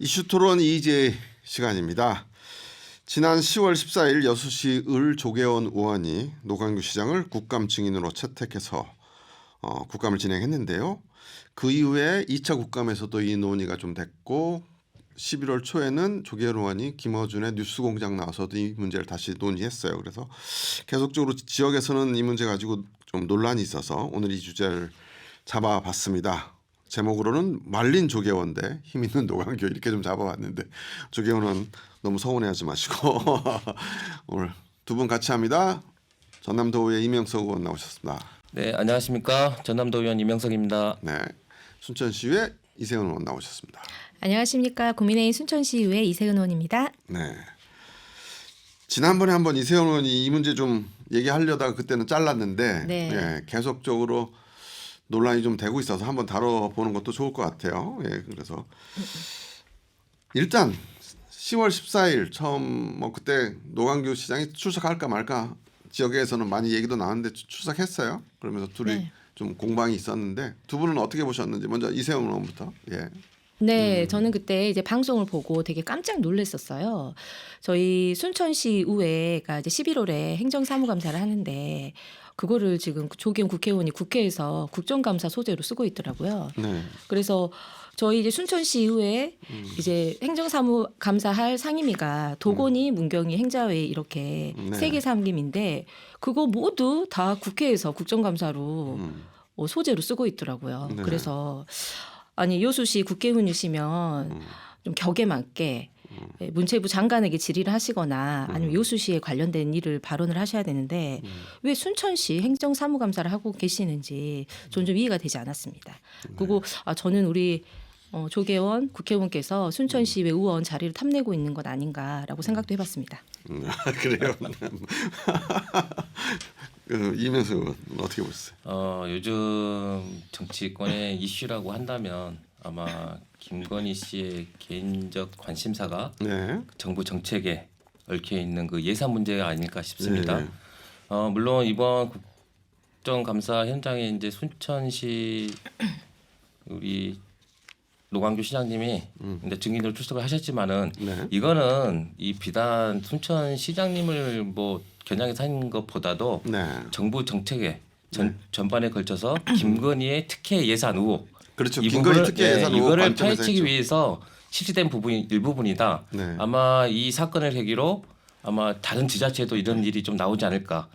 이슈 토론 이제 시간입니다. 지난 10월 14일 여수시 을 조계원 의원이 노광규 시장을 국감 증인으로 채택해서 어, 국감을 진행했는데요. 그 이후에 2차 국감에서도 이 논의가 좀 됐고 11월 초에는 조계원 의원이 김어준의 뉴스공장 나와서도 이 문제를 다시 논의했어요. 그래서 계속적으로 지역에서는 이 문제 가지고 좀 논란이 있어서 오늘 이 주제를 잡아봤습니다. 제목으로는 말린 조계원 대 힘 있는 노광규 이렇게 좀 잡아봤는데 조계원은 너무 서운해하지 마시고 오늘 두 분 같이 합니다. 전남도의 이명석 의원 나오셨습니다. 네, 안녕하십니까. 전남도 의원 이명석입니다. 네, 순천시의 이세훈 의원 나오셨습니다. 안녕하십니까 국민의힘 순천시 의회 이세은 의원입니다. 네. 지난번에 한번 이세훈 의원이 이 문제 좀 얘기하려다가 그때는 잘랐는데 네. 예, 계속적으로 논란이 좀 되고 있어서 한번 다뤄보는 것도 좋을 것 같아요. 예, 그래서 일단 10월 14일 처음 뭐 그때 노광규 시장이 출석할까 말까 지역에서는 많이 얘기도 나왔는데 출- 출석했어요. 그러면서 둘이 네. 좀 공방이 있었는데 두 분은 어떻게 보셨는지 먼저 이세훈 의원부터 예. 네, 저는 그때 이제 방송을 보고 되게 깜짝 놀랐었어요. 저희 순천시 의회가 이제 11월에 행정사무감사를 하는데 그거를 지금 조기현 국회의원이 국회에서 국정감사 소재로 쓰고 있더라고요. 네. 그래서 저희 이제 순천시 의회 이제 행정사무 감사할 상임위가 도건이 문경이 행자회 이렇게 네. 세개 상임인데 그거 모두 다 국회에서 국정감사로 음. 어, 소재로 쓰고 있더라고요. 네. 그래서 아니 요수시 국회의원이시면 음. 좀 격에 맞게 예, 문체부 장관에게 질의를 하시거나 음. 아니면 요수시에 관련된 일을 발언을 하셔야 되는데 왜 순천시 행정사무감사를 하고 계시는지 저는 좀 이해가 되지 않았습니다. 네. 그리고 아, 저는 우리 어, 조계원 국회의원께서 순천시의회 의원 자리를 탐내고 있는 것 아닌가라고 생각도 해봤습니다. 음, 그래요. 그 의원 어떻게 보셨어요? 어, 요즘 정치권의 이슈라고 한다면 아마 김건희 씨의 개인적 관심사가 네. 정부 정책에 얽혀 있는 그 예산 문제가 아닐까 싶습니다. 네. 어, 물론 이번 국정감사 현장에 이제 순천시 우리 노광규 시장님이 이제 증인으로 출석을 하셨지만은 네. 이거는 이 비단 순천 시장님을 뭐 겨냥해서 한 것보다도 네. 정부 정책에 전, 전반에 걸쳐서 김건희의 특혜 예산 의혹 그렇죠. 이 김건희 부분을- 특혜 예, 예산 이거를 관점에서 파헤치기 했죠. 위해서 실시된 부분이 일부분이다. 네. 아마 이 사건을 계기로 아마 다른 지자체도 이런 일이 좀 나오지 않을까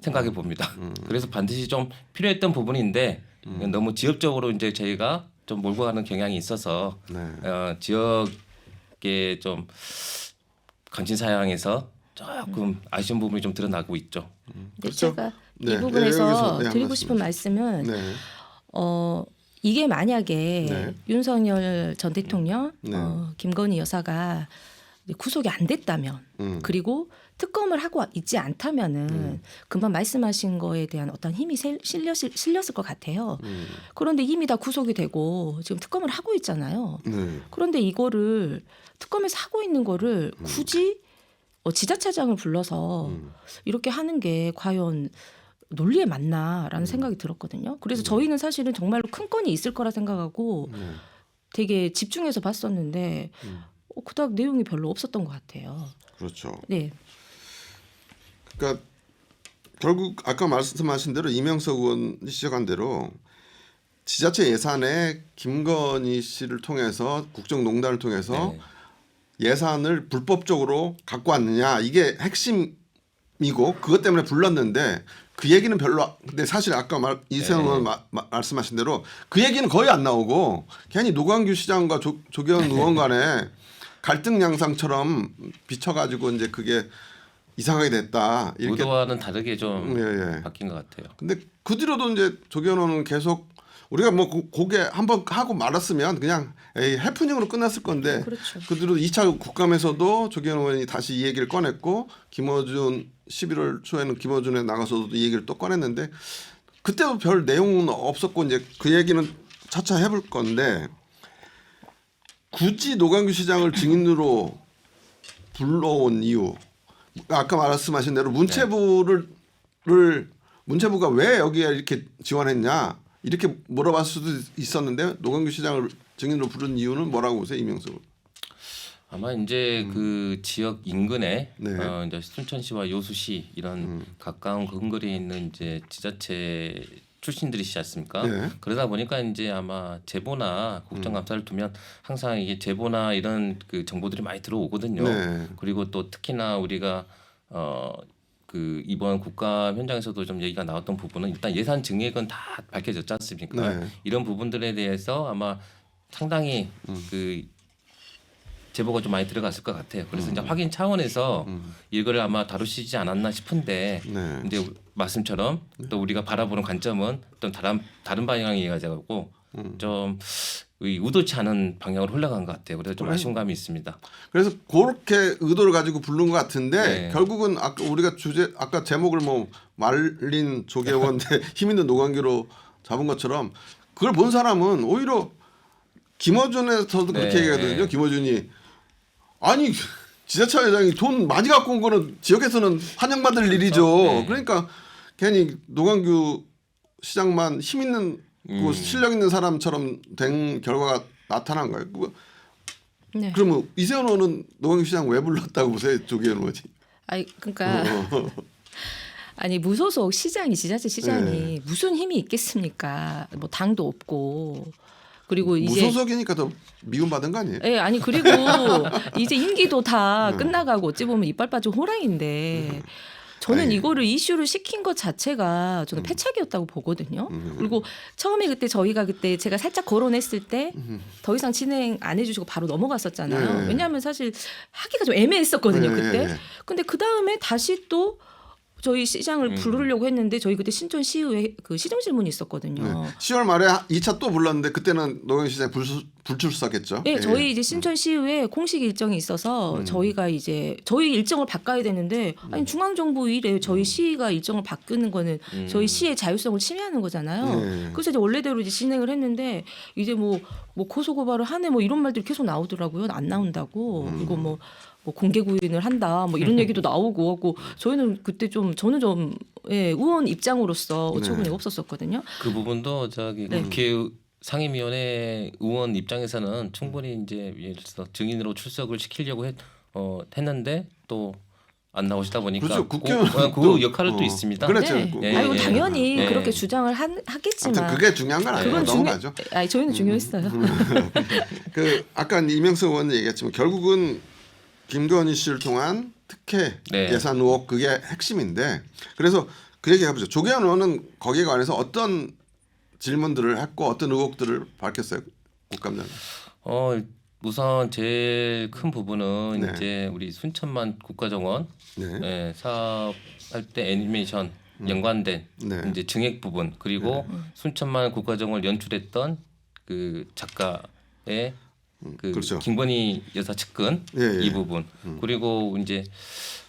생각해 봅니다. 음. 그래서 반드시 좀 필요했던 부분인데 너무 지역적으로 이제 저희가 좀 몰고 가는 경향이 있어서 네. 어, 지역에 좀 관심 사항에서 조금 아쉬운 부분이 좀 드러나고 있죠. 근데 그렇죠. 제가 네, 이 부분에서 네, 여기서, 네, 한 드리고 말씀 싶은 말씀은 네. 어 이게 만약에 네. 윤석열 전 대통령, 네. 어, 김건희 여사가 구속이 안 됐다면, 음. 그리고 특검을 하고 있지 않다면은 음. 금방 말씀하신 거에 대한 어떤 힘이 실- 실렸을, 실렸을 것 같아요. 음. 그런데 이미 다 구속이 되고 지금 특검을 하고 있잖아요. 네. 그런데 이거를 특검에서 하고 있는 거를 굳이 어, 지자체장을 불러서 음. 이렇게 하는 게 과연 논리에 맞나라는 음. 생각이 들었거든요. 그래서 저희는 사실은 정말로 큰 건이 있을 거라 생각하고 네. 되게 집중해서 봤었는데 음. 어, 그닥 내용이 별로 없었던 것 같아요. 그렇죠. 네, 그러니까 결국 아까 말씀하신 대로 이명석 의원이 지적한 대로 지자체 예산에 김건희 씨를 통해서 국정농단을 통해서 네. 예산을 불법적으로 갖고 왔느냐 이게 핵심 이고 그것 때문에 불렀는데 그 얘기는 별로 근데 사실 아까 말 이세영 네. 의원 마- 마- 말씀하신 대로 그 얘기는 거의 안 나오고 괜히 노광규 시장과 조, 조경 의원 간에 갈등 양상처럼 비춰가지고 이제 그게 이상하게 됐다 이렇게 의도와는 다르게 좀 예, 예. 바뀐 것 같아요. 근데 그 뒤로도 이제 조경 의원은 계속 우리가 뭐 고- 고개 한번 하고 말았으면 그냥 에이 해프닝으로 끝났을 건데 그렇죠. 그 뒤로 2차 국감에서도 조기현 의원이 다시 이 얘기를 꺼냈고 김어준 11월 초에는 김어준에 나가서도 이 얘기를 또 꺼냈는데 그때도 별 내용은 없었고 이제 그 얘기는 차차 해볼 건데 굳이 노광규 시장을 증인으로 불러온 이유 아까 말씀하신 대로 문체부를 를 문체부가 왜 여기에 이렇게 지원했냐 이렇게 물어봤을 수도 있었는데 노광규 시장을 증인으로 부른 이유는 뭐라고 보세요, 이명수? 아마 이제 그 지역 인근에 음. 네. 음. 어, 이제 순천시와 여수시 이런 가까운 근거리에 있는 이제 지자체 출신들이시지 않습니까? 네. 그러다 보니까 이제 아마 제보나 국정감사를 두면 항상 이게 제보나 이런 그 정보들이 많이 들어오거든요. 네. 그리고 또 특히나 우리가 어. 그 이번 국감 현장에서도 좀 얘기가 나왔던 부분은 일단 예산 증액은 다 밝혀졌지 않습니까? 네. 이런 부분들에 대해서 아마 상당히 음. 그 제보가 좀 많이 들어갔을 것 같아요. 그래서 음. 이제 확인 차원에서 이거를 아마 다루시지 않았나 싶은데 네. 이제 말씀처럼 또 우리가 바라보는 관점은 또 다른 다른 방향이 가지고 음. 좀 의도치 않은 방향으로 흘러간 것 같아요. 그래서 좀 그래요. 아쉬운 감이 있습니다. 그래서 그렇게 의도를 가지고 부른 것 같은데 네. 결국은 아까 우리가 주제 아까 제목을 뭐 말린 조계원 대 힘 있는 노관계로 잡은 것처럼 그걸 본 사람은 오히려 김어준에서도 그렇게 네. 얘기하거든요. 김어준이 아니 지자체 회장이 돈 많이 갖고 온 거는 지역에서는 환영받을 일이죠. 네. 그러니까 괜히 노광규 시장만 힘 있는 그 음. 실력 있는 사람처럼 된 결과가 나타난 거예요. 그거 네. 그러면 이세훈 의원은 노광규 시장 왜 불렀다고 보세요? 조기현 의원이. 아니 그러니까 어. 아니 무소속 시장이 지자체 시장이 네. 무슨 힘이 있겠습니까? 뭐 당도 없고 그리고 이제 무소속이니까 더 미움 받은 거 아니에요? 예, 아니 그리고 이제 임기도 다 네. 끝나가고 어찌 보면 이빨 빠진 호랑인데 저는 아니. 이거를 이슈를 시킨 것 자체가 저는 패착이었다고 보거든요. 음. 그리고 처음에 그때 저희가 그때 제가 살짝 거론했을 때더 음. 이상 진행 안 해주시고 바로 넘어갔었잖아요. 네. 왜냐하면 사실 하기가 좀 애매했었거든요 네, 그때. 네. 근데 그 다음에 다시 또 저희 시장을 음. 부르려고 했는데 저희 그때 신촌 시의회 그 시정 질문이 있었거든요. 네. 10월 말에 2차 또 불렀는데 그때는 노광규 시장 불수, 불출석했죠. 네, 예. 저희 이제 신천시의회 공식 일정이 있어서 음. 저희가 이제 저희 일정을 바꿔야 되는데 아니 중앙 정부 일에 저희 시가 일정을 바꾸는 거는 음. 저희 시의 자율성을 침해하는 거잖아요. 네. 그래서 이제 원래대로 이제 진행을 했는데 이제 뭐 뭐 고소 고발을 하네 뭐 이런 말들이 계속 나오더라고요. 안 나온다고 음. 그리고 뭐. 뭐 공개 구인을 한다 뭐 이런 얘기도 나오고 하고 저희는 그때 좀 저는 좀 예, 의원 입장으로서 어처구니가 네. 없었었거든요. 그 부분도 저기 네. 국회 상임위원회 의원 입장에서는 충분히 이제 예를 들어서 증인으로 출석을 시키려고 했, 어, 했는데 또 안 나오시다 보니까 그렇죠. 그, 국회의원은 그 또- 역할을 어. 또 있습니다. 그렇죠. 네. 그- 예, 아이고 예. 당연히 예. 그렇게 주장을 한, 하겠지만 그게 중요한 건 아니에요. 그건 중요. 넘어가죠. 아니 저희는 중요했어요. 그 아까 이명수 의원 얘기했지만 결국은 김건희 씨를 통한 특혜 네. 예산 의혹 그게 핵심인데 그래서 그 얘기 해보죠. 조계현 의원은 거기에 관해서 어떤 질문들을 했고 어떤 의혹들을 밝혔어요 국감장. 어 우선 제일 큰 부분은 네. 이제 우리 순천만 국가정원 네. 예, 사업할 때 애니메이션 연관된 네. 이제 증액 부분 그리고 순천만 국가정원을 연출했던 그 작가의 그 그렇죠. 김건희 여사 측근 예, 예. 이 부분 그리고 이제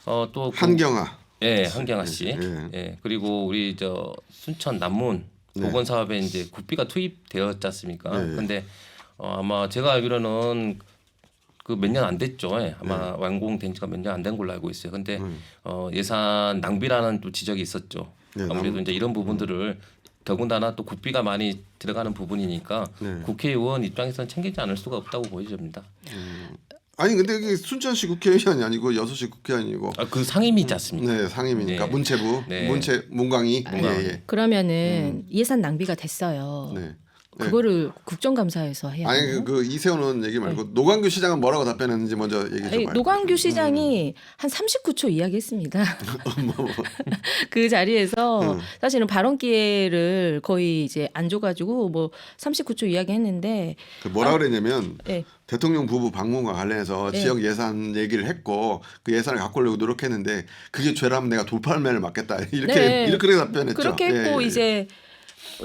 어또 한경아. 예, 한경아 씨. 예. 예. 그리고 우리 저 순천 남문 네. 보건 사업에 이제 국비가 투입되었지 않습니까? 네, 예. 근데 어, 아마 제가 알기로는 그 몇 년 안 됐죠. 예. 아마 완공된 지가 몇 년 안 된 걸로 알고 있어요. 근데 음. 어, 예산 낭비라는 또 지적이 있었죠. 네, 아무래도 낭- 이제 이런 부분들을 더군다나 또 국비가 많이 들어가는 부분이니까 네. 국회의원 입장에서는 챙기지 않을 수가 없다고 보여집니다. 아니 근데 이게 순천시 국회의원이 아니고 여수시 국회의원이고 아, 그 상임이지 않습니까? 네 상임이니까 네. 문체부 네. 문체 문광희 문광희. 예, 예. 그러면은 예산 낭비가 됐어요. 네. 그거를 국정감사에서 해야 아니. 그, 그 이세훈 의원 얘기 말고 노광규 시장은 뭐라고 답변했는지 먼저 얘기해 네. 아니, 줘봐요. 노광규 시장이 한 39초 이야기했습니다. 뭐, 그 자리에서 음. 사실은 발언 기회를 거의 이제 안 줘가지고 뭐 39초 이야기했는데 그 뭐라 그랬냐면 예. 대통령 부부 방문과 관련해서 네. 지역 예산 얘기를 했고 그 예산을 갖고 오려고 노력했는데 그게 죄라면 내가 돌팔매를 맞겠다 이렇게 네. 이렇게 답변했죠. 그렇게 예, 했고 예. 이제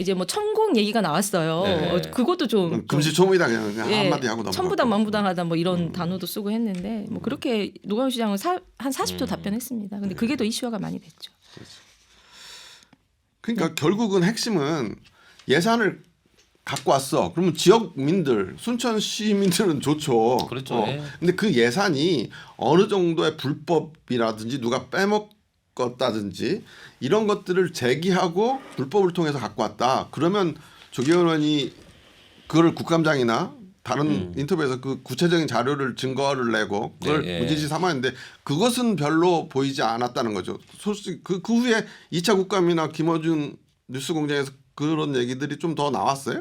이제 뭐 천공 얘기가 나왔어요. 네. 어, 그것도 좀 음, 금시초문이다 그냥, 그냥 예, 한마디 하고. 음. 천부당 만부당하다 뭐 이런 단어도 쓰고 했는데 뭐 그렇게 노광 시장은 사, 한 40초 음. 답변했습니다. 근데 그게 더 이슈화가 많이 됐죠. 그러니까 네. 결국은 핵심은 예산을 갖고 왔어. 그러면 지역민들, 순천 시민들은 좋죠. 그렇죠. 어. 예. 근데 그 예산이 어느 정도의 불법이라든지 누가 빼먹 었다든지 이런 것들을 제기하고 불법을 통해서 갖고 왔다. 그러면 조계원 의원이 그거를 국감장이나 다른 인터뷰에서 그 구체적인 자료를 증거를 내고 그걸 네, 예. 무지시 삼았는데 그것은 별로 보이지 않았다는 거죠. 솔직히 그, 그 후에 2차 국감이나 김어준 뉴스공장에서 그런 얘기들이 좀 더 나왔어요.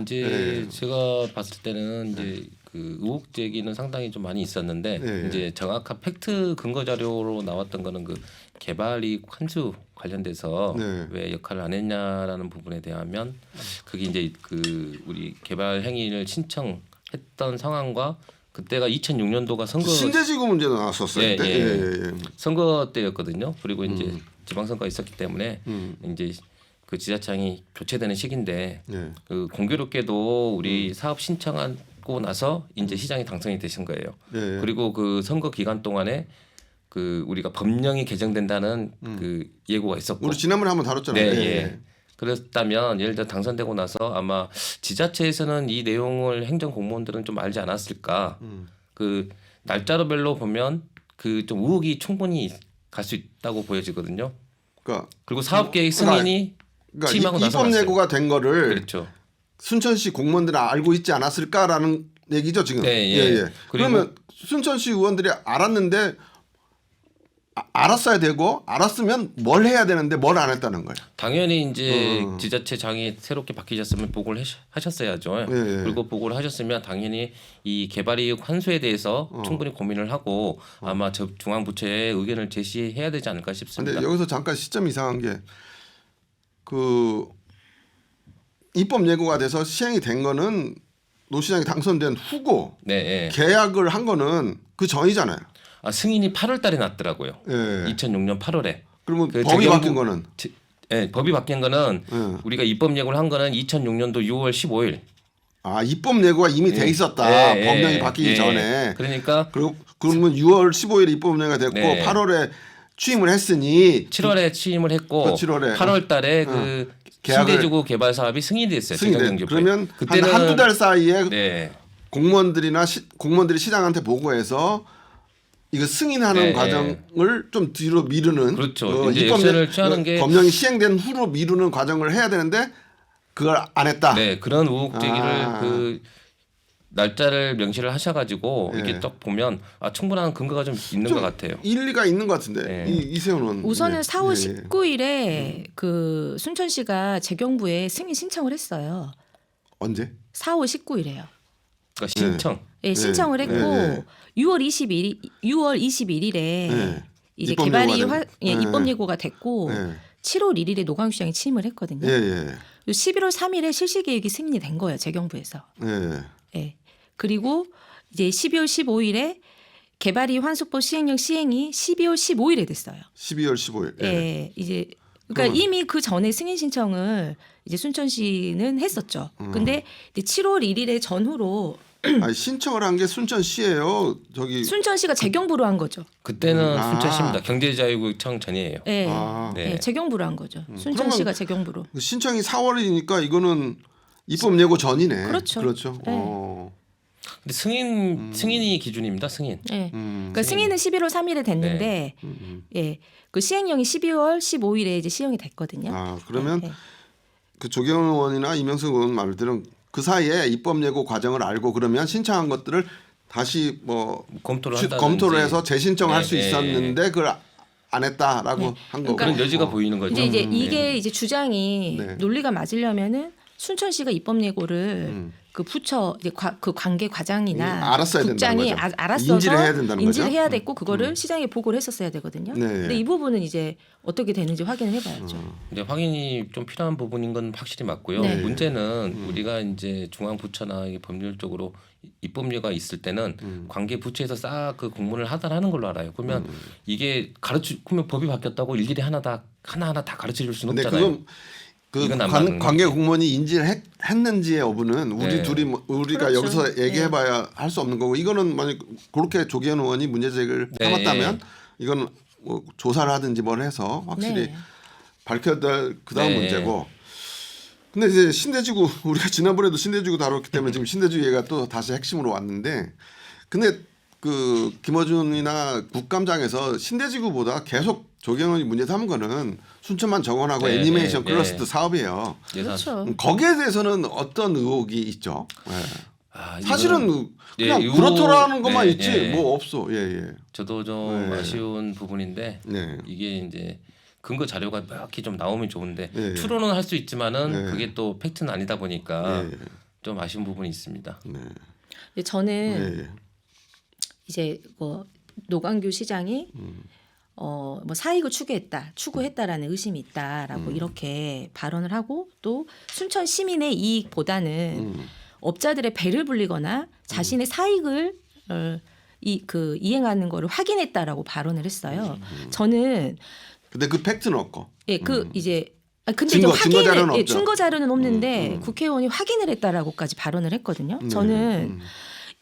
이제 네. 제가 봤을 때는 이제 그 의혹 제기는 상당히 좀 많이 있었는데 네. 이제 정확한 팩트 근거 자료로 나왔던 거는 그 개발이 환수 관련돼서 네. 왜 역할을 안 했냐라는 부분에 대하면 그게 이제 그 우리 개발 행위를 신청했던 상황과 그때가 2006년도가 선거 신대지구 문제도 나왔었어요. 예, 그때. 예. 예, 예, 예. 선거 때였거든요. 그리고 이제 음. 지방선거가 있었기 때문에 이제 그 지자청이 교체되는 시기인데 예. 그 공교롭게도 우리 사업 신청하고 나서 이제 시장이 당선이 되신 거예요. 예, 예. 그리고 그 선거 기간 동안에 그 우리가 법령이 개정된다는 그 예고가 있었고 우리 지난번에 한번 다뤘잖아요. 네, 예, 예. 그랬다면 예를 들어 당선되고 나서 아마 지자체에서는 이 내용을 행정 공무원들은 좀 알지 않았을까. 음. 그 날짜로별로 보면 그 좀 의혹이 충분히 갈 수 있다고 보여지거든요. 그러니까, 그리고 사업 계획 승인이 그러니까 취임하고 이- 나서 입법 났어요. 예고가 된 거를 그렇죠. 순천시 공무원들이 알고 있지 않았을까라는 얘기죠 지금. 네, 예. 그리고- 그러면 순천시 의원들이 알았는데 아, 알았어야 되고 알았으면 뭘 해야 되는데 뭘 안 했다는 거예요. 당연히 이제 어. 지자체장이 새롭게 바뀌셨으면 보고를 하셔- 하셨어야죠. 예, 예. 그리고 보고를 하셨으면 당연히 이 개발이익 환수에 대해서 어. 충분히 고민을 하고 아마 저 중앙부처에 의견을 제시해야 되지 않을까 싶습니다. 근데 여기서 잠깐 시점 이상한 게 그 입법 예고가 돼서 시행이 된 거는 노 시장이 당선된 후고 네, 예. 계약을 한 거는 그 전이잖아요. 아, 승인이 8월달에 났더라고요. 예. 2006년 8월에. 그러면 그 법이 재경부- 바뀐 거는 지- 예, 법이 바뀐 거는 예. 우리가 입법 예고를 한 거는 2006년도 6월 15일. 아 입법 예고가 이미 돼 있었다. 예, 예, 법령이 바뀌기 예. 전에. 그러니까 그리고 그러면 6월 15일 입법 예고가 됐고 네. 8월에 취임을 했으니 7월에 취임을 했고 그 7월에. 8월 달에 그 계약을- 신대주구 개발 사업이 승인됐어요. 승인돼. 재정경제부에. 그러면 그때는 한 한두 달 사이에 네. 공무원들이나 시, 공무원들이 시장한테 보고해서 이거 승인하는 네, 과정을 좀 뒤로 미루는 그렇죠. 이제 액션을 취하는 게- 법령이 시행된 후로 미루는 과정을 해야 되는데 그걸 안 했다. 네, 그런 의혹 제기를 아. 그 날짜를 명시를 하셔가지고 네. 이게 딱 보면 아 충분한 근거가 좀 있는 좀 것 같아요. 일리가 있는 것 같은데 네. 이, 이세훈은 우선은 예, 4월 예, 예. 19일에 그 순천시가 재경부에 승인 신청을 했어요. 언제? 4월 19일에요. 그러니까 신청. 예, 신청을 네, 했고 네, 네. 6월 21일 6월 21일에 네. 이제 입법 개발이 예고가 화, 된- 예, 네. 입법 예고가 됐고 예. 7월 1일에 노광규 시장이 취임을 했거든요. 예, 예. 그리고 11월 3일에 실시 계획이 승인이 된 거예요, 재경부에서. 예. 예. 그리고 이제 12월 15일에 개발이 환수법 시행령 시행이 12월 15일에 됐어요. 12월 15일. 예. 예. 이제 그러니까 그러면- 이미 그 전에 승인 신청을 이제 순천시는 했었죠. 음. 근데 이제 7월 1일에 전후로 아니, 신청을 한 게 순천시예요. 저기 순천시가 재경부로 한 거죠. 그때는 아. 순천시입니다. 경제자유구청 전이에요. 예. 아. 네. 예, 재경부로 한 거죠. 순천시가 재경부로. 그 신청이 4월이니까 이거는 입법 예고 전이네. 그렇죠. 그렇죠. 네. 어. 근데 승인 승인이 기준입니다. 승인. 예. 음. 그러니까 승인은 11월 3일에 됐는데 음, 음. 예. 그 시행령이 12월 15일에 이제 시행이 됐거든요. 아, 그러면 예, 예. 그 조경원 의원이나 이명석 의원 말들은 그 사이에 입법 예고 과정을 알고 그러면 신청한 것들을 다시 뭐 검토를 취- 한다든지 검토를 해서 재신청할 네, 수 네. 있었는데 그걸 안 했다라고 네. 한 거고. 그런 여지가 어. 보이는 거죠. 이제 이제 음, 이게 네. 이제 주장이 네. 논리가 맞으려면은 순천시가 입법 예고를 음. 그 부처 이제 과, 그 관계 과장이나 음, 알았어야 국장이 거죠. 아, 알았어서 인지를 해야 된다는 인지를 거죠? 해야 됐고 그거를 시장에 보고를 했었어야 되거든요. 네. 근데 이 부분은 이제 어떻게 되는지 확인을 해봐야죠. 음. 이제 확인이 좀 필요한 부분인 건 확실히 맞고요. 네. 문제는 음. 우리가 이제 중앙 부처나 이 법률적으로 입법료가 있을 때는 음. 관계 부처에서 싹 그 공문을 하달하는 걸로 알아요. 그러면 이게 가르치 그러면 법이 바뀌었다고 일일이 하나 다 하나 하나 다 가르쳐 줄 수는 근데 없잖아요. 그 이건 안 관, 맞는 관계 공무원이 인지를 했, 했는지의 여부는 우리 네. 둘이 뭐- 우리가 그렇죠. 여기서 얘기해봐야 할 수 없는 거고 이거는 만약 그렇게 조기현 의원이 문제 제기를 네, 삼았다면 이건 뭐 조사를 하든지 뭘 해서 확실히 네. 밝혀야 될 그다음 네. 문제고. 근데 이제 신대지구 우리가 지난번에도 신대지구 다뤘기 때문에 지금 신대지구 얘가 또 다시 핵심으로 왔는데 근데 그 김어준이나 국감장에서 신대지구보다 계속 조경원이 문제 삼은 거는 순천만 정원하고 네, 애니메이션 네, 클러스터 네. 사업이에요. 그렇죠. 음, 거기에 대해서는 어떤 의혹이 있죠? 네. 아, 이거는 사실은 예, 그냥 요- 그렇더라는 것만 네, 있지 예. 뭐 없어. 예 예. 저도 좀 네. 아쉬운 부분인데 네. 이게 이제 근거 자료가 몇개좀 나오면 좋은데 네. 추론은 할 수 있지만은 네. 그게 또 팩트는 아니다 보니까 예, 좀 아쉬운 부분이 있습니다. 네. 근데 저는 예, 예. 이제 뭐 노광규 시장이 음. 어뭐 사익을 추구했다, 추구했다라는 의심이 있다라고 음. 이렇게 발언을 하고 또 순천 시민의 이익보다는 음. 업자들의 배를 불리거나 자신의 사익을 어, 이그 이행하는 거를 확인했다라고 발언을 했어요. 음. 저는 근데 그 팩트는 없고. 예, 그 음. 이제 아, 근데 증거, 이제 증거 자료는 예, 없죠. 증거 자료는 없는데 음, 음. 국회의원이 확인을 했다라고까지 발언을 했거든요. 네. 저는 음.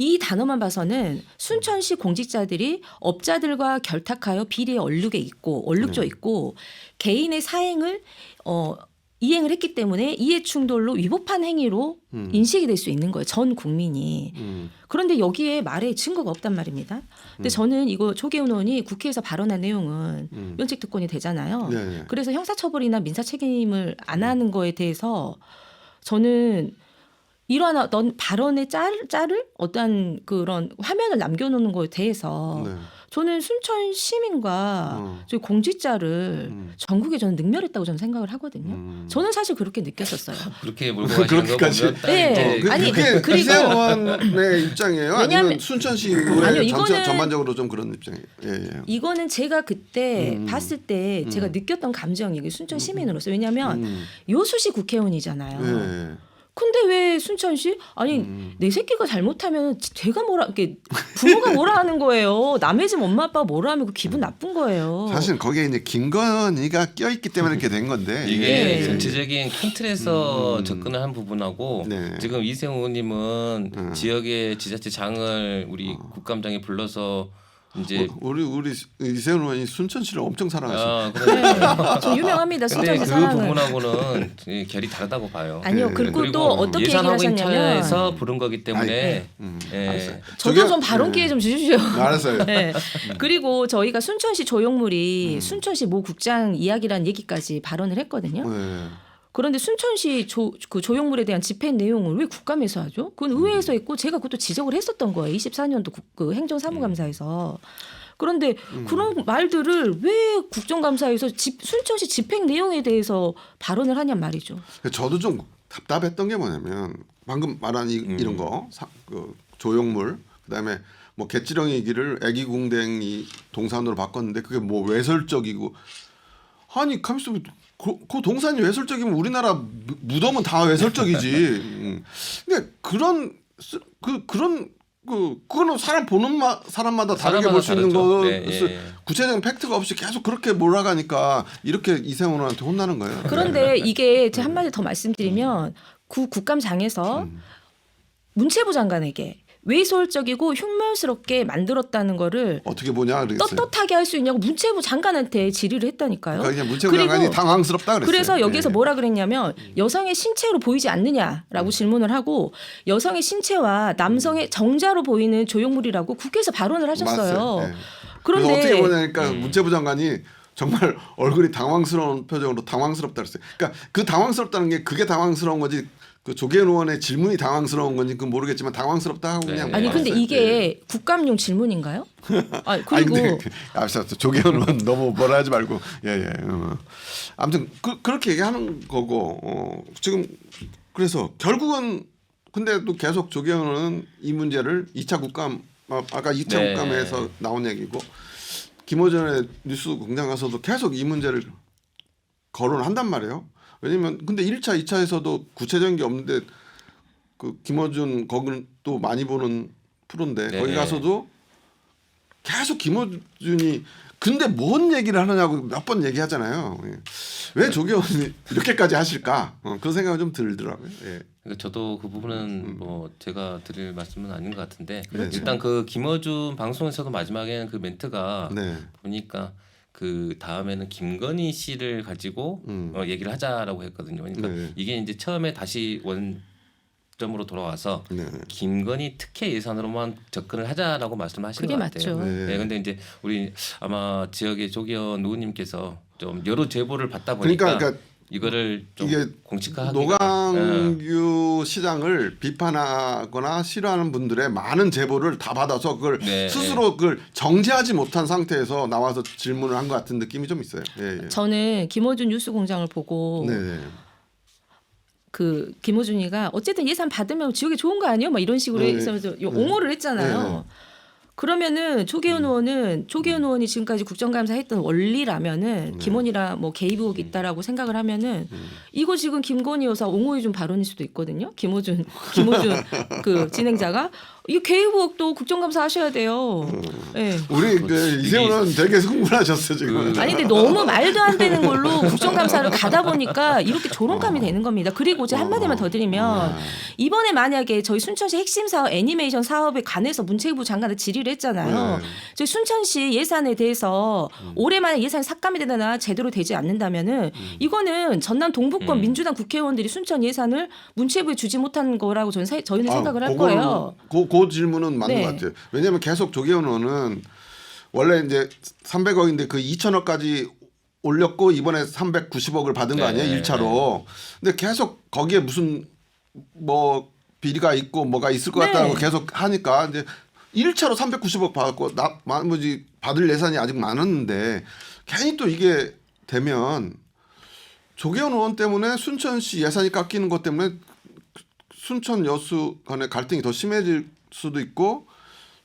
이 단어만 봐서는 순천시 공직자들이 업자들과 결탁하여 비리에 얼룩에 있고 얼룩져 네. 있고 개인의 사행을 어 이행을 했기 때문에 이해 충돌로 위법한 행위로 음. 인식이 될 수 있는 거예요. 전 국민이. 음. 그런데 여기에 말에 증거가 없단 말입니다. 근데 저는 이거 조계훈 의원이 국회에서 발언한 내용은 음. 면책 특권이 되잖아요. 네, 네. 그래서 형사처벌이나 민사 책임을 안 하는 거에 대해서 저는 이러한 어떤 발언의 짤, 짤을 어떤 그런 화면을 남겨놓는 거에 대해서 네. 저는 순천 시민과 어. 저희 공직자를 음. 전국에 저는 능멸했다고 저는 생각을 하거든요. 음. 저는 사실 그렇게 느꼈었어요. 그렇게 몰고 가시는 거 그렇게까지. 보면 딱 네. 이제 그, 아니, 그게 그리고- 이세원의 입장이에요? 아니면 순천시 의회 전체 이거는- 전반적으로 좀 그런 입장이에요. 예, 예. 이거는 제가 그때 음. 봤을 때 제가 음. 느꼈던 감정이 순천 시민으로서 왜냐하면 음. 요수시 국회의원이잖아요. 예, 예. 근데 왜 순천시 아니 음. 내 새끼가 잘못하면 제가 뭐라 이렇게 부모가 뭐라 하는 거예요. 남의 집 엄마 아빠 뭐라 하면 그 기분 나쁜 거예요. 사실 거기에 이제 김건희가 껴있기 때문에 이렇게 된 건데 이게 네. 전체적인 큰 틀에서 음. 접근을 한 부분하고 네. 지금 이세훈 의원님은 음. 지역의 지자체 장을 우리 국감장에 불러서 이제 어, 우리 우리 이세훈 의원이 순천시를 엄청 사랑하시네. 아, 네, 저 유명합니다. 근데 순천시 그 사랑을. 부분하고는 이 결이 다르다고 봐요. 아니요. 네. 그리고, 또 어떻게 얘기를 예산하고 하셨냐면 인터에서 부른 거기 때문에 음, 예. 알았어요. 저도 좀 발언 기회 예. 좀 주십시오. 알았어요. 네. 그리고 저희가 순천시 조형물이 음. 순천시 모 국장 이야기라는 얘기까지 발언을 했거든요. 네. 그런데 순천시 조, 그 조형물에 대한 집행 내용을 왜 국감에서 하죠? 그건 의회에서 했고 제가 그것도 지적을 했었던 거예요. 24년도 국, 그 행정사무감사에서. 그런데 음. 그런 말들을 왜 국정감사에서 집, 순천시 집행 내용에 대해서 발언을 하냔 말이죠. 저도 좀 답답했던 게 뭐냐면 방금 말한 이, 음. 이런 거, 사, 그 조형물, 그다음에 뭐 개찌렁이기를 애기궁뎅이 동산으로 바꿨는데 그게 뭐 외설적이고 아니 가만있어 그, 그 동산이 외설적이면 우리나라 무- 무덤은 다 외설적이지. 음. 근데 그런 쓰- 그 그런 그 그거는 사람 보는 마, 사람마다 다르게 볼 수 있는. 거 네, 예. 구체적인 팩트가 없이 계속 그렇게 몰아가니까 이렇게 이세훈한테 혼나는 거예요. 그런데 이게 제가 한마디 더 말씀드리면 구 국감장에서 음. 문체부 장관에게 외솔적이고 흉물스럽게 만들었다는 거를 어떻게 보냐 그랬어요. 떳떳하게 할 수 있냐고 문체부 장관한테 질의를 했다니까요. 그러니까 그냥 문체부 장관이 당황스럽다 그랬어요. 그래서 여기서 예. 뭐라 그랬냐면 여성의 신체로 보이지 않느냐라고 질문을 하고 여성의 신체와 남성의 정자로 보이는 조형물이라고 국회에서 발언을 하셨어요. 예. 그런데 어떻게 보냐니까 음. 문체부 장관이 정말 얼굴이 당황스러운 표정으로 당황스럽다 그랬어요. 그러니까 그 당황스럽다는 게 그게 당황스러운 거지. 그 조계현 의원의 질문이 당황스러운 건지 그건 모르겠지만 당황스럽다 하고 네. 그냥 아니 근데. 이게 예. 국감용 질문인가요? 아 아니 그리고 근데 그- 앞서 조계현 의원 너무 뭐라 하지 말고 예예. 어. 아무튼 그, 그렇게 얘기하는 거고 어, 지금 그래서 결국은 근데 또 계속 조계현 의원은 이 문제를 2차 국감 아, 아까 2차 네. 국감에서 나온 얘기고 김호전의 뉴스 공장 가서도 계속 이 문제를 거론한단 말이에요. 왜냐면 근데 1차, 2차에서도 구체적인 게 없는데 그 김어준 거기는 또 많이 보는 프로인데 네. 거기 가서도 계속 김어준이 근데 뭔 얘기를 하느냐고 몇 번 얘기하잖아요. 예. 왜 조계원이 이렇게까지 하실까? 어, 그런 생각이 좀 들더라고요. 예. 그러니까 저도 그 부분은 뭐 제가 드릴 말씀은 아닌 것 같은데 그렇죠. 일단 그 김어준 방송에서도 마지막에는 그 멘트가 네. 보니까 그 다음에는 김건희 씨를 가지고 음. 어, 얘기를 하자라고 했거든요. 그러니까 네. 이게 이제 처음에 다시 원점으로 돌아와서 네. 김건희 특혜 예산으로만 접근을 하자라고 말씀하신 것 같아요. 맞죠. 네. 네, 근데 이제 우리 아마 지역의 조기현 의원님께서 좀 여러 제보를 받다 보니까 그러니까, 그러니까 이거를 좀 이게 공식화하기가 노광규 시장을 비판하거나 싫어하는 분들의 많은 제보를 다 받아서 그걸 네, 스스로 그걸 정제하지 못한 상태에서 나와서 질문을 한 것 같은 느낌이 좀 있어요. 예, 예. 저는 김어준 뉴스 공장을 보고 네, 네. 그 김호준이가 어쨌든 예산 받으면 지역에 좋은 거 아니에요? 막 이런 식으로 네. 해서 옹호를 했잖아요. 네, 네. 그러면은 조계현 의원은 조계현 의원이 지금까지 국정감사 했던 원리라면은 네. 김원이랑 뭐 개입 의혹이 있다라고 생각을 하면은 이거 지금 김건희 여사 옹호해 준 발언일 수도 있거든요. 김호준 김호준 그 진행자가 이 개입 의혹도 국정감사 하셔야 돼요. 예. 우리 그 이세훈은 되게 흥분하셨어 지금. 그- 아니 근데 너무 말도 안 되는 걸로 국정감사를 가다 보니까 이렇게 조롱감이 되는 겁니다. 그리고 이제 한마디만 더 드리면 이번에 만약에 저희 순천시 핵심 사업 애니메이션 사업에 관해서 문체부 장관을 질의를 했잖아요. 네. 저희 순천시 예산에 대해서 올해 만에 예산이 삭감이 되거나 제대로 되지 않는다면은 이거는 전남 동북권 음. 민주당 국회의원들이 순천 예산을 문체부에 주지 못한 거라고 저는 사- 저희는 생각을 할 그거는- 거예요. 그, 그 질문은 맞는 네. 것 같아요. 왜냐하면 계속 조계현 의원은 원래 이제 300억인데 그 2천억까지 올렸고 이번에 390억을 받은 거 네, 아니에요? 네, 일 1차로. 근데 계속 거기에 무슨 뭐 비리가 있고 뭐가 있을 것 네. 같다고 계속 하니까 이제 1차로 390억 받았고 나 나머지 받을 예산이 아직 많았는데 괜히 또 이게 되면 조계현 의원 때문에 순천시 예산이 깎이는 것 때문에 순천 여수 간의 갈등이 더 심해질 수도 있고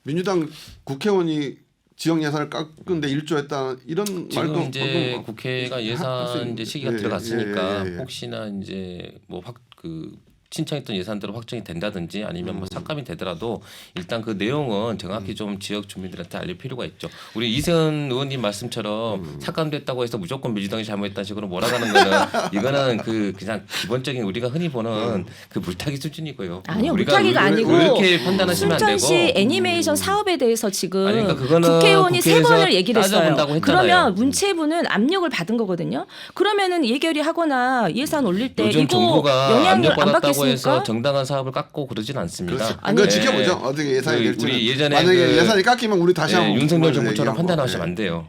민주당 국회의원이 지역 예산을 깎는데 일조했다 이런 말도 지금 이제 방금 국회가 예산 이제 시기가 예, 들어갔으니까 예, 예, 예. 혹시나 이제 뭐 확 그 신청했던 예산대로 확정이 된다든지 아니면 뭐 삭감이 되더라도 일단 그 내용은 정확히 좀 지역 주민들한테 알릴 필요가 있죠. 우리 이세훈 의원님 말씀처럼 삭감됐다고 해서 무조건 민주당이 잘못했다는 식으로 몰아가는 거는 이거는 그 그냥 기본적인 우리가 흔히 보는 그 물타기 수준이고요. 아니요, 우리가 물타기가 왜- 아니고 왜 이렇게 판단하시면 안 되고 순천시 애니메이션 사업에 대해서 지금 아니, 그러니까 그거는 국회의원이 세 국회에서 번을 얘기를 했어요. 따져본다고 했잖아요. 그러면 문체부는 압력을 받은 거거든요. 그러면은 예결위 하거나 예산 올릴 때 요즘 이거 정부가 영향을 안 압력받았다고 해서 받겠습니까? 정당한 사업을 깎고 그러진 않습니다. 그렇죠. 그거 네. 지켜보죠. 어떻게 예산이 우리- 될지. 우리 예전에 만약에 그- 예산이 깎이면 우리 다시 예, 한번 윤석열 그걸 정부처럼. 판단하시면 예. 안 돼요.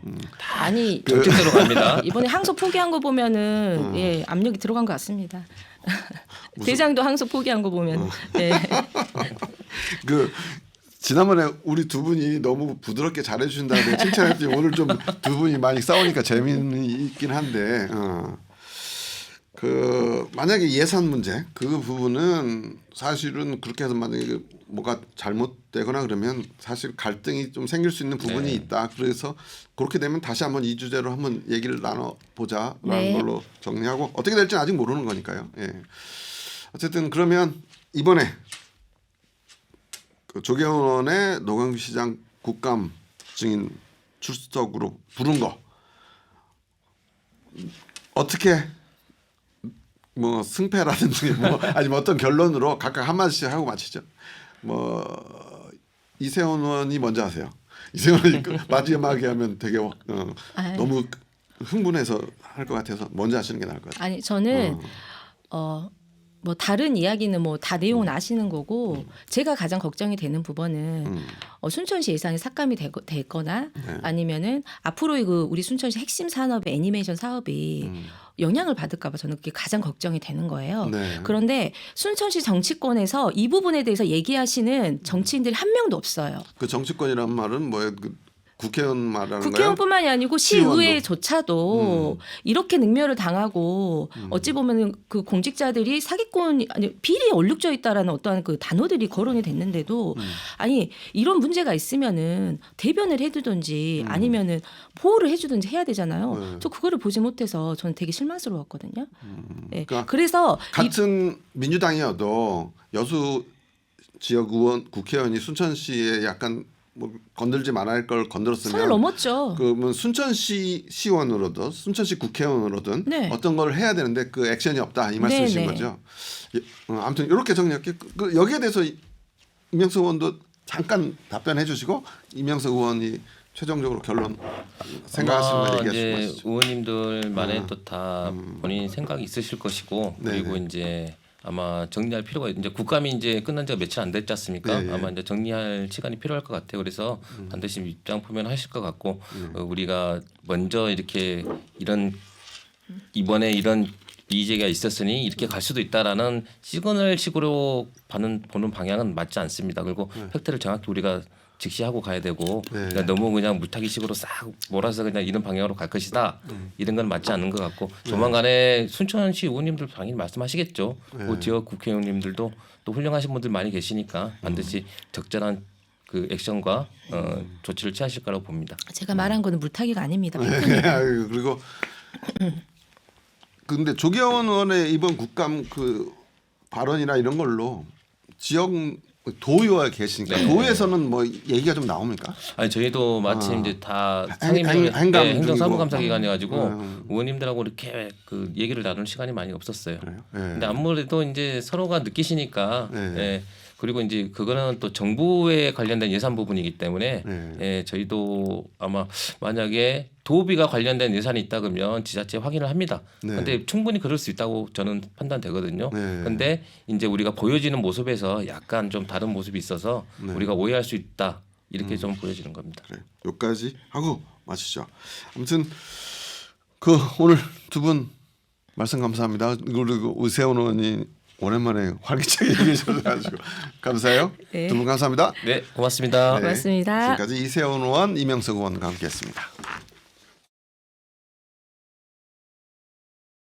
아니 정책대로 갑니다. 이번에 항소 포기한 거 보면은 음. 예 압력이 들어간 것 같습니다. 대장도 항소 포기한 거 보면 어. 예. 그 지난번에 우리 두 분이 너무 부드럽게 잘해주신다고 칭찬했더니 오늘 좀 두 분이 많이 싸우니까 재미는 있긴 한데 어. 그 만약에 예산 문제 그 부분은 사실은 그렇게 해서 만약에 그 뭐가 잘못되거나 그러면 사실 갈등이 좀 생길 수 있는 부분이 네. 있다 그래서 그렇게 되면 다시 한번 이 주제로 한번 얘기를 나눠 보자라는 네. 걸로 정리하고 어떻게 될지는 아직 모르는 거니까요. 예. 어쨌든 그러면 이번에 그 조경원의 노광규 시장 국감 증인 출석으로 부른 거 어떻게 뭐 승패라든지 뭐 아니면 어떤 결론으로 각각 한 마디씩 하고 마치죠. 뭐 이세훈 의원이 먼저 하세요. 이세훈 의원이 그 마지막에 하면 되게 어. 너무 흥분해서 할 것 같아서 먼저 하시는 게 나을 것 같아요. 아니 저는 어. 어. 뭐 다른 이야기는 뭐 다 내용은 아시는 거고 제가 가장 걱정이 되는 부분은 음. 어, 순천시 예산이 삭감이 되거, 됐거나 네. 아니면은 앞으로의 그 우리 순천시 핵심 산업의 애니메이션 사업이 음. 영향을 받을까봐 저는 그게 가장 걱정이 되는 거예요. 네. 그런데 순천시 정치권에서 이 부분에 대해서 얘기하시는 정치인들이 한 명도 없어요. 그 정치권이란 말은 뭐예요? 그 국회의원 말하는? 국회의원뿐만이 아니고. 시의회조차도 이렇게 능멸을 당하고 음. 어찌 보면은 그 공직자들이 사기꾼 아니 비리에 얼룩져 있다라는 어떠한 그 단어들이 거론이 됐는데도 음. 아니 이런 문제가 있으면은 대변을 해두든지 아니면은 보호를 해주든지 해야 되잖아요. 음. 네. 저 그거를 보지 못해서 저는 되게 실망스러웠거든요. 예. 그러니까 그래서 이- 같은 민주당이어도 여수 지역 의원 국회의원이 순천시에 약간 뭐 건들지 말아야 할걸 선을 건들었으면 넘었죠. 그러면 순천시 시의원으로든 순천시 국회의원으로든 네. 어떤 걸 해야 되는데 그 액션이 없다 이 말씀이신 네, 네. 거죠. 예, 어, 아무튼 이렇게 정리할게요. 그, 그 여기에 대해서 이- 이명석 의원도 잠깐 답변해 주시고 이명석 의원이 최종적으로 결론 생각하시는 거 아마 얘기하시고 이제. 의원님들만의 아. 또다 본인 생각이 있으실 것이고 네네. 그리고 이제 아마 정리할 필요가 있- 이제 국감이 이제 끝난 지가 며칠 안 됐지 않습니까? 네, 예. 아마 이제 정리할 시간이 필요할 것 같아요. 그래서 반드시 입장 표명하실 것 같고 어, 우리가 먼저 이렇게 이런 이번에 이런 이의제기가 있었으니 이렇게 갈 수도 있다라는 시그널식으로 보는 보는 방향은 맞지 않습니다. 그리고 팩트를 정확히 우리가 직시하고 가야 되고 네. 그러니까 너무 그냥 물타기식으로 싹 몰아서 그냥 이런 방향으로 갈 것이다 이런 건 맞지 않는 것 같고 조만간에 순천시 의원님들 당연히 말씀하시겠죠. 그 지역 국회의원님들도 또 훌륭하신 분들 많이 계시니까 반드시 적절한 그 액션과 어, 조치를 취하실 거라고 봅니다. 제가 말한 거는 물타기가 아닙니다. 네, 아유, 그리고 근데 조계원 의원의 이번 국감 그 발언이나 이런 걸로 지역 도의와 계시니까 네. 도에서는 뭐 얘기가 좀 나옵니까? 아니 저희도 마침 아. 이제 다 행- 행감 네, 행정사무감사 중이고. 기관이 가지고 음. 의원님들하고 이렇게 그 얘기를 나눌 시간이 많이 없었어요. 그래요? 예. 근데 아무래도 이제 서로가 느끼시니까 네. 예. 그리고 이제 그거는 또 정부에 관련된 예산 부분이기 때문에 네. 예, 저희도 아마 만약에 도비가 관련된 예산이 있다 그러면 지자체 확인을 합니다. 네. 근데 충분히 그럴 수 있다고 저는 판단되거든요. 네. 근데 이제 우리가 보여지는 모습에서 약간 좀 다른 모습이 있어서 네. 음. 우리가 오해할 수 있다. 이렇게 좀 보여지는 겁니다. 그래. 여기까지 하고 마치죠. 아무튼 그 오늘 두 분 말씀 감사합니다. 그리고 의세훈 의원이 오랜만에 활기차게 얘기해 주셔서 가지고 감사해요. 네. 두분 감사합니다. 네, 고맙습니다. 고맙습니다. 지금까지 이세훈 의원, 이명석 의원과 함께했습니다.